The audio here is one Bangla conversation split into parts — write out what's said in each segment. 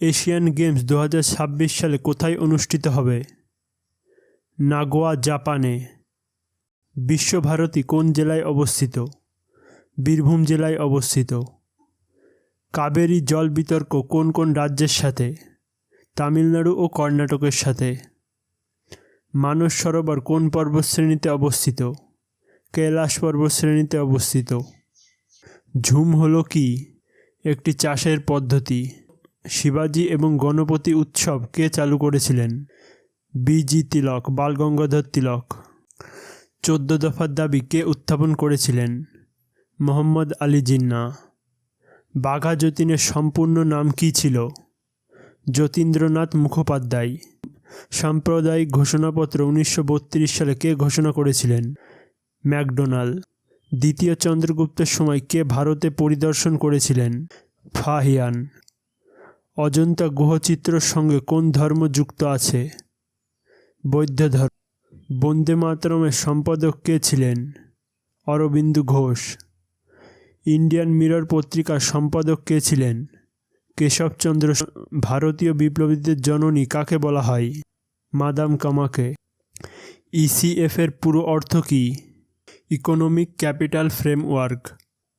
এশিয়ান গেমস দু হাজার ছাব্বিশ সালে কোথায় অনুষ্ঠিত হবে? নাগোয়া, জাপানে। বিশ্বভারতী কোন জেলায় অবস্থিত? বীরভূম জেলায় অবস্থিত। কাবেরী জল বিতর্ক কোন কোন রাজ্যের সাথে? তামিলনাড়ু ও কর্ণাটকের সাথে। মানস সরোবর কোন পর্বতশ্রেণীতে অবস্থিত? কৈলাস পর্বতশ্রেণীতে অবস্থিত। ঝুম হলো কি? একটি চাষের পদ্ধতি। শিবাজি এবং গণপতি উৎসব কে চালু করেছিলেন? B G Tilak, Balgangadhar Tilak. চোদ্দ দফার দাবি কে উত্থাপন করেছিলেন? মোহাম্মদ আলী জিন্না। বাঘা যতীনের সম্পূর্ণ নাম কী ছিল? যতীন্দ্রনাথ মুখোপাধ্যায়। সাম্প্রদায়িক ঘোষণাপত্র উনিশশো বত্রিশ সালে কে ঘোষণা করেছিলেন? ম্যাকডোনাল্ড। দ্বিতীয় চন্দ্রগুপ্তের সময় কে ভারতে পরিদর্শন করেছিলেন? ফাহিয়ান। অজন্তা গুহচিত্রর সঙ্গে কোন ধর্ম যুক্ত আছে? বৌদ্ধ ধর্ম। বন্দে মাতরমের সম্পাদক কে ছিলেন? অরবিন্দু ঘোষ। ইন্ডিয়ান মিরর পত্রিকার সম্পাদক কে ছিলেন? কেশবচন্দ্র ভারতীয় বিপ্লবীদের জননী কাকে বলা হয়? মাদাম কামাকে। ইসিএফ এর পুরো অর্থ কী? Economic capital framework.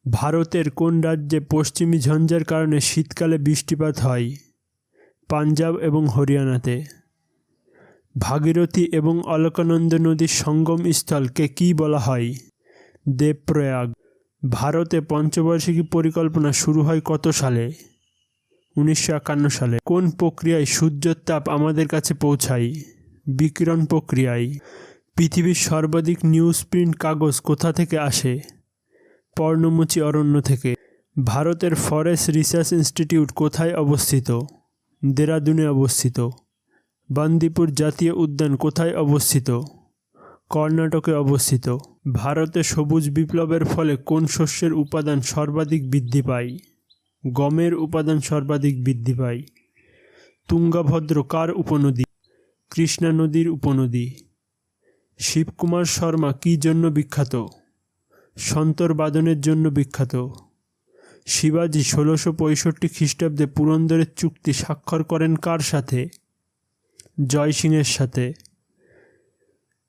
ভারতের কোন রাজ্যে পশ্চিমী ঝঞ্ঝার কারণে শীতকালে বৃষ্টিপাত হয়? পাঞ্জাব এবং হরিয়ানাতে। ভাগীরথী এবং অলকানন্দ নদীর সঙ্গম স্থলকে কী বলা হয়? দেবপ্রয়াগ। ভারতে পঞ্চবার্ষিকী পরিকল্পনা শুরু হয় কত সালে? উনিশশো একান্ন সালে। কোন প্রক্রিয়ায় সূর্যের তাপ আমাদের কাছে পৌঁছায়? বিকিরণ প্রক্রিয়ায়। পৃথিবীর সর্বাধিক নিউজ প্রিন্ট কাগজ কোথা থেকে আসে? পর্ণমোচী অরণ্য থেকে। ভারতের ফরেস্ট রিসার্চ ইনস্টিটিউট কোথায় অবস্থিত? দেরাদুনে অবস্থিত। বান্দিপুর জাতীয় উদ্যান কোথায় অবস্থিত? কর্ণাটকে অবস্থিত। ভারতে সবুজ বিপ্লবের ফলে কোন শস্যের উপাদান সর্বাধিক বৃদ্ধি পায়? গমের উপাদান সর্বাধিক বৃদ্ধি পায়। তুঙ্গাভদ্র কার উপনদী? কৃষ্ণা নদীর উপনদী। শিবকুমার শর্মা কী জন্য বিখ্যাত? সন্তরবাদনের জন্য বিখ্যাত। শিবাজি ষোলোশো পঁয়ষট্টি খ্রিস্টাব্দে পুরন্দরের চুক্তি স্বাক্ষর করেন কার সাথে? জয় সিংয়ের সাথে।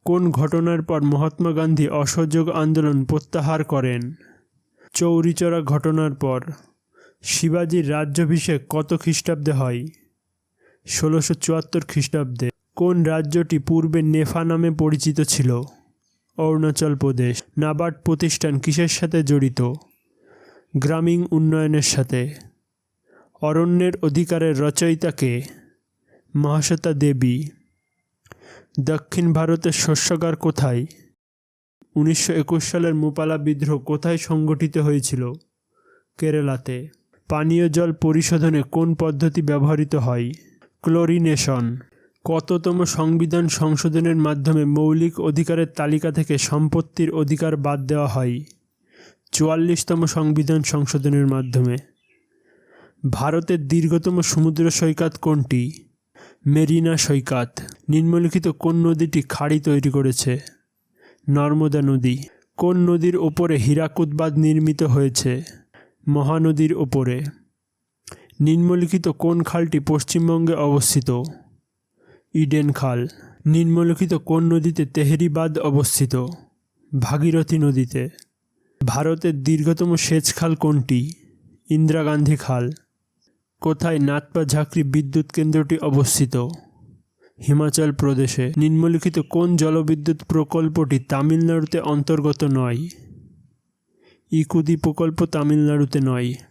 কোন ঘটনার পর মহাত্মা গান্ধী অসহযোগ আন্দোলন প্রত্যাহার করেন? চৌরিচরা ঘটনার পর। শিবাজির রাজ্যাভিষেক কত খ্রিস্টাব্দে হয়? ষোলোশো চুয়াত্তর খ্রিস্টাব্দে। কোন রাজ্যটি পূর্বে নেফা নামে পরিচিত ছিল? অরুণাচল প্রদেশ নাবার্ড প্রতিষ্ঠান কিসের সাথে জড়িত? গ্রামীণ উন্নয়নের সাথে। অরণ্যের অধিকারের রচয়িতাকে মহাশ্বেতা দেবী। দক্ষিণ ভারতের শস্যাগার কোথায়? উনিশশো একুশ সালের মুপালা বিদ্রোহ কোথায় সংগঠিত হয়েছিল? কেরালাতে। পানীয় জল পরিশোধনে কোন পদ্ধতি ব্যবহৃত হয়? ক্লোরিনেশন। কততম সংবিধান সংশোধনের মাধ্যমে মৌলিক অধিকারের তালিকা থেকে সম্পত্তির অধিকার বাদ দেওয়া হয়? চুয়াল্লিশতম সংবিধান সংশোধনের মাধ্যমে। ভারতের দীর্ঘতম সমুদ্র সৈকত কোনটি? মেরিনা সৈকত। নিম্নলিখিত কোন নদীটি খাড়ি তৈরি করেছে? নর্মদা নদী। কোন নদীর ওপরে হীরাকুদ বাঁধ নির্মিত হয়েছে? মহানদীর ওপরে। নিম্নলিখিত কোন খালটি পশ্চিমবঙ্গে অবস্থিত? ইডেন খাল, নিম্নলিখিত কোন নদীতে তেহরিবাদ অবস্থিত? ভাগীরথী নদীতে। ভারতের দীর্ঘতম সেচ খাল কোনটি? ইন্দিরা গান্ধী খাল। কোথায় নাতপা ঝাঁকরি বিদ্যুৎ কেন্দ্রটি অবস্থিত? হিমাচল প্রদেশে। নিম্নলিখিত কোন জলবিদ্যুৎ প্রকল্পটি তামিলনাড়ুতে অন্তর্গত নয়? ইকুদি প্রকল্প তামিলনাড়ুতে নয়।